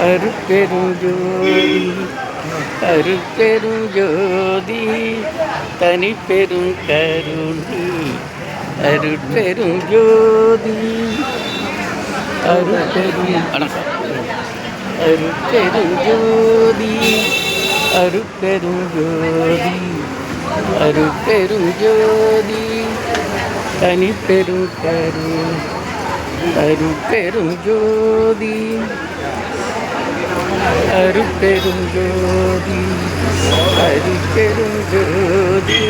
அருப்பெருஞ்சோதி ஜோதி அருட்பெரும் ஜோதி தனி பெரும் கருணை அருட்பெரும் ஜோதி அருட்பெரும் வணக்கம் அருட்பெரும் ஜோதி அருட்பெரும் ஜோதி அருட்பெரும் ஜோதி தனி பெரும் கருணை அருட்பெரும் ஜோதி அருட்பெரும் ஜோதி அருட்பெரும் ஜோதி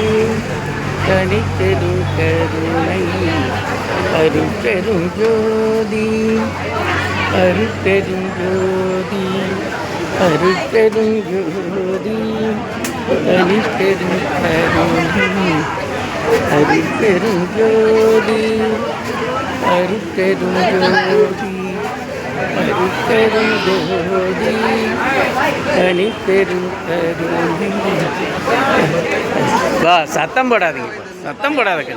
தனிப்பெரும் கருணை அருட்பெரும் ஜோதி அருட்பெரும் ஜோதி அருட்பெரும் ஜோதி தனிப்பெரும் கருணை அருட்பெரும் ஜோதி அருட்பெரும் அருட்பெரும் ஜோதி தனிப்பெரும் கருணை வா சத்தம் போடாதீங்க. சத்தம் போடாதீங்க.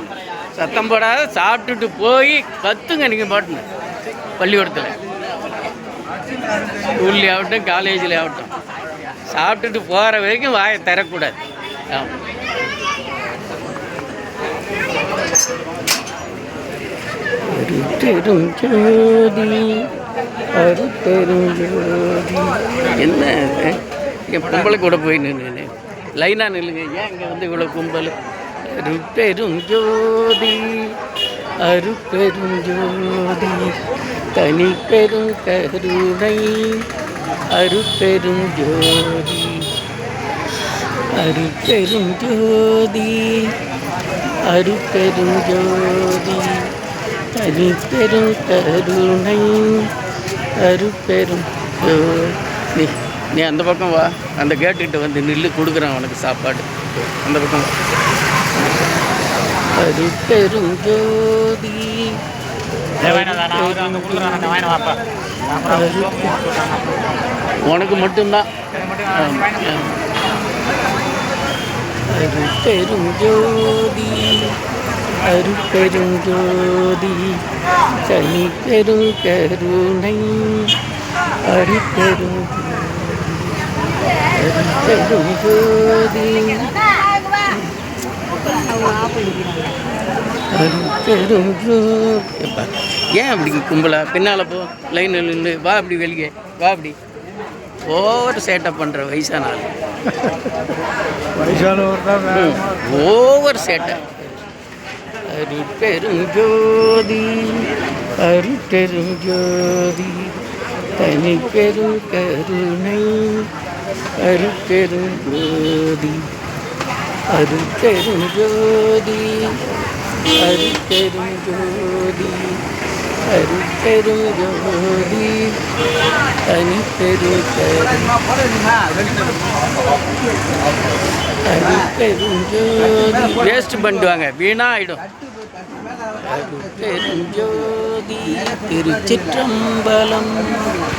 சத்தம் போடாத சாப்பிட்டுட்டு போய் கத்துங்க நீங்கள் பாட்டுன்னு. பள்ளிக்கூடத்தில். ஸ்கூல்லே ஆகட்டும் காலேஜில் ஆகட்டும் சாப்பிட்டுட்டு போகிற வரைக்கும் வாயை தரக்கூடாது ஆமாம் ஜோதி என்ன என் பொம்பளை கூட போய் நின்று லைனாக நில்லுங்க. ஏன் இங்கே வந்து இவ்வளோ கும்பல்? அருட்பெரும் ஜோதி அருட்பெரும் ஜோதி தனி பெரும் கருணை அருட்பெரும் ஜோதி அருட்பெரும் ஜோதி அருட்பெரும் ஜோதி. தனி பெரும் கருணை. அருட்பெரும் ஜோதி நீ அந்த பக்கம் வா. அந்த கேட்டுக்கிட்ட வந்து நில்லு கொடுக்குறான் உனக்கு சாப்பாடு. அந்த பக்கம் வா. அருட்பெரும் ஜோதி. உனக்கு மட்டும்தான். அருட்பெரும் ஜோதி. அருட்பெரும் ஜோதி தனி பெரும் கருணை அருட்பெரும் ஜோதி எப்பா, ஏன் அப்படி கும்பலா? பின்னால் போ லைனில் நின்று வா அப்படி வெளியே. வா அப்படி. ஓவர் சேட்டப் பண்ணுற வயசான ஆள். வயசானவர் ஓவர் சேட்டை. அருட்பெரும் ஜோதி அருட்பெரும் ஜோதி தனி பெரும் கருணை அருட்பெரும் ஜோதி அருட்பெரும் ஜோதி அருட்பெரும் ஜோதி அருட்பெரும் ஜோதி தனி பெரும் கருணை அருட்பெரும் ஜோதி வேஸ்ட் பண்ணுவாங்க வீணா ஆயிடும் ஜோதி திருச்சிற்றம்பலம்.